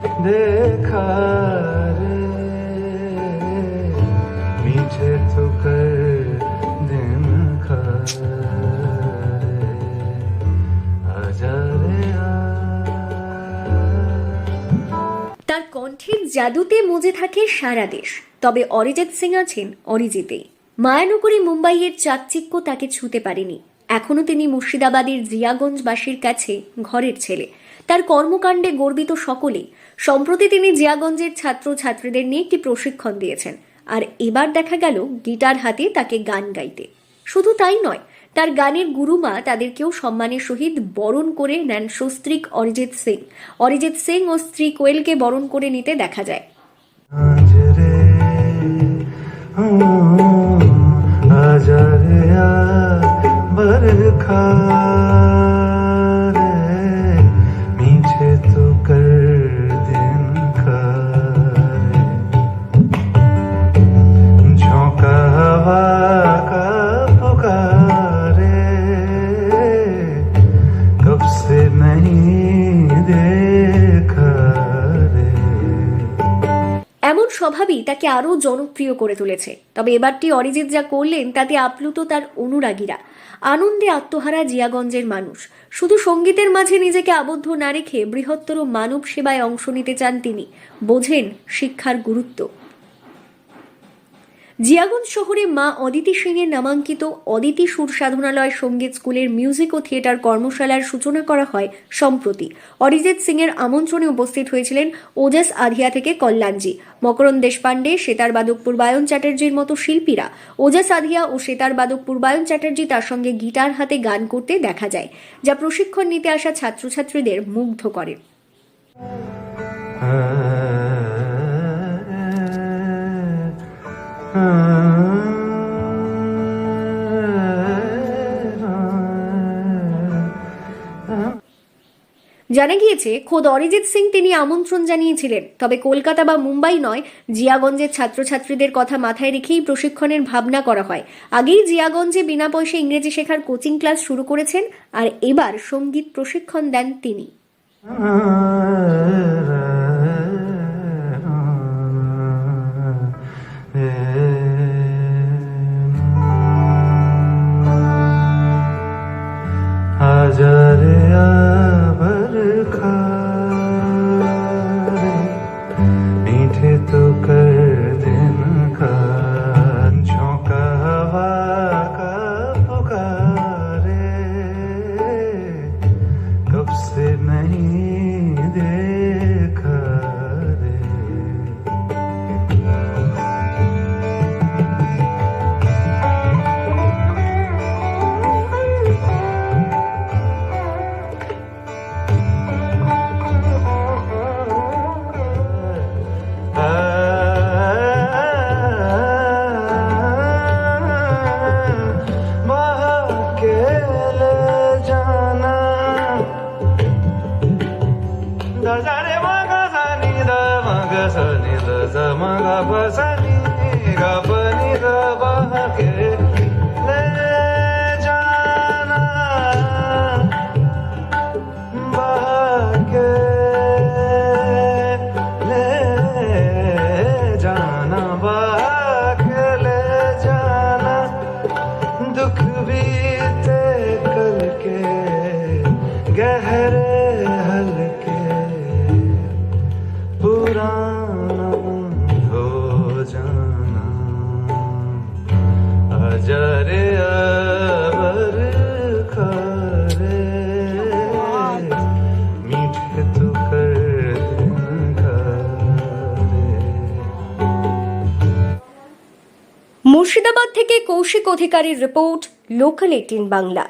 देखा रे मीठे तो कर दिन खा रे आजा रे आ তার কণ্ঠের জাদুতে মজে থাকে সারা দেশ তবে অরিজিৎ সিং আছেন অরিজিতেই মায়ানগরী মুম্বাইয়ের চাকচিক্য তাকে ছুতে পারেনি এখনও তিনি মুর্শিদাবাদের জিয়াগঞ্জবাসীর কাছে ঘরের ছেলে তার কর্মকাণ্ডে গর্বিত সকলে সম্প্রতি তিনি জিয়াগঞ্জের ছাত্র ছাত্রীদের নিয়ে একটি প্রশিক্ষণ দিয়েছেন। আর এবার দেখা গেল গিটার হাতে তাকে গান গাইতে। শুধু তাই নয়, তার গানের গুরুমা তাদেরকেও সম্মানের সহিত বরণ করে নেন সস্ত্রীক অরিজিৎ সিং। অরিজিৎ সিং ও স্ত্রী কোয়েলকে বরণ করে নিতে দেখা যায়। আজারে আ এমন স্বভাবই তাকে আরও জনপ্রিয় করে তুলেছে। তবে এবারটি অরিজিৎ যা করলেন, তাতে আপ্লুত তার অনুরাগীরা। আনন্দে আত্মহারা জিয়াগঞ্জের মানুষ। শুধু সঙ্গীতের মাঝে নিজেকে আবদ্ধ না রেখে বৃহত্তর মানব সেবায় অংশ নিতে চান তিনি। বোঝেন শিক্ষার গুরুত্ব। জিয়াগঞ্জ শহরে মা অদিতি সিং এর নামাঙ্কিত অদিতি সুর সাধনালয় সংগীত স্কুলের মিউজিক ও থিয়েটার কর্মশালার সূচনা করা হয় সম্প্রতি। অরিজিৎ সিং এর আমন্ত্রণে উপস্থিত হয়েছিলেন ওজাস আধিয়া থেকে কল্যাণজি। মকরন দেশপান্ডে সেতার বাদক পূর্বায়ন চ্যাটার্জির মতো শিল্পীরা। ওজাস আধিয়া ও সেতার বাদক পূর্বায়ন চ্যাটার্জি তার সঙ্গে গিটার হাতে গান করতে দেখা যায়, যা প্রশিক্ষণ নিতে আসা ছাত্রছাত্রীদের মুগ্ধ করে। জানা গিয়েছে, খোদ অরিজিৎ সিং তিনি আমন্ত্রণ জানিয়েছিলেন। তবে কলকাতা বা মুম্বাই নয়, জিয়াগঞ্জের ছাত্রছাত্রীদের কথা মাথায় রেখেই প্রশিক্ষণের ভাবনা করা হয়। আগেই জিয়াগঞ্জে বিনা পয়সা ইংরেজি শেখার কোচিং ক্লাস শুরু করেছেন, আর এবার সংগীত প্রশিক্ষণ দেন তিনি। re ma ga sa ni da ma ga sa ni da sa ma ga pa sa ni ga pa ni da ba ke le jana ba ke le jana ba ke le jana दुख बीते कल के गहरे মুর্শিদাবাদ থেকে কৌশিক অধিকারীর report local eighteen Bangla.